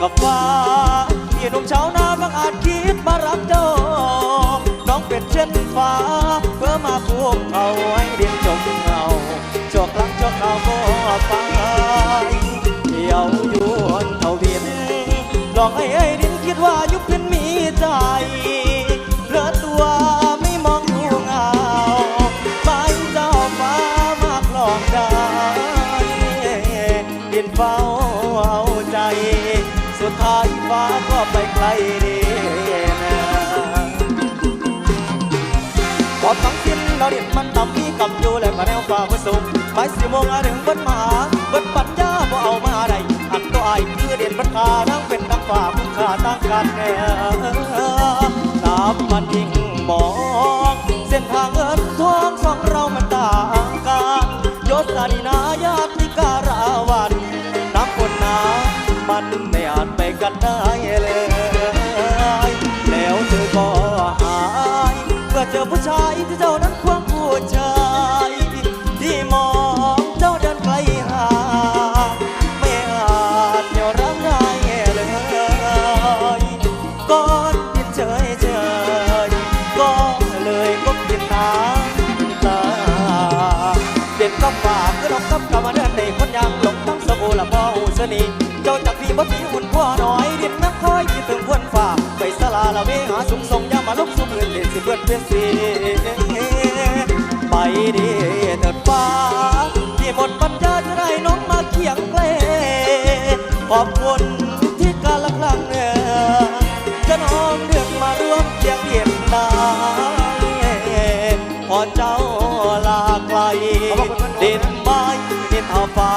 กับฟ้าที่หนุ่มชาวนาบางอาจคิดมารักเจ้าน้องเป็นเช่นฟ้า เพื่อมาพูกเอาให้เรียนจบเงาชั่วครั้งชั่วคราวก็ไปเที่ยวอยวนเอาเวียนลองให้ไอ้ดินคิดว่ายุคเป็นมีใจเลือตัวไม่มองดูเงาไปเจ้าฟ้ามากหลอกได้ดินเฝ้า สุดท้ายฟ้าก็ไปไกลดีนะกอดทั้งสิ้นเราเรียนมันดำมีกับอยู่และมาแนวฝ่ามือสูงไปสี่โมงอาถึงเบิ้นมาเบิ้นปัญญาบ่เอามาได้อันตัวไอ้ายคือเด่นบันคาทั้งเป็นทั้งฝ่าคุณค่าต่างกันแน่น้ำมันยิ่งมองเส้นทางเงินทองสองเรามันต่างกันยศอาดีนายันไม่อาจไปกันได้เลยแล้วเธอก็หายเมื่อเจอผู้ชายที่เจ้านั้นควงผู้ชายที่มองเจ้าเดินไกลห่างไม่อาจเหนี่ยวรั้งได้เลยก่อนที่เฉยเฉยก็เลยก็กินน้ำตาเด็ดก็ฝากก็ลงกับกำมเดินในคนยังหลงทั้งสบู่ละพ่อหูสนีเจ้าจาก พี่บ่หุ่นพ่อน้อยดินนักคอยคิดถึงคนฝาไปสลาละเวหาสุงทรงยามาลบสุเงินเด่นสิเพื่อเพื่อนสีไปดีเถิดฟ้าที่หมดปัญญาจะได้น้องมาเคียงเกลขอบคุณที่การละครั้งเนี่ยจะน้องเลือกมาร่วมเคียงเย็นนายพอเจ้าลาไกลดินไม้ดินเอาฟ้า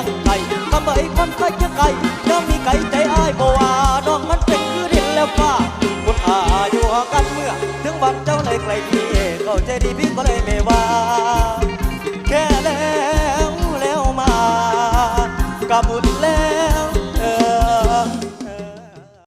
ลยังไงทำไมคนไกลยังไงน้องมีไก่ใจอ้ายบ่ว่าน้องมันเป็นคือดินแล้วป้าคนอาอยู่กันเมื่อ ถึงวันเจ้าเลยไกลพี่เข้าใจดีพี่ก็เลยไม่ว่าแค่แล้วแล้วมากับบุญ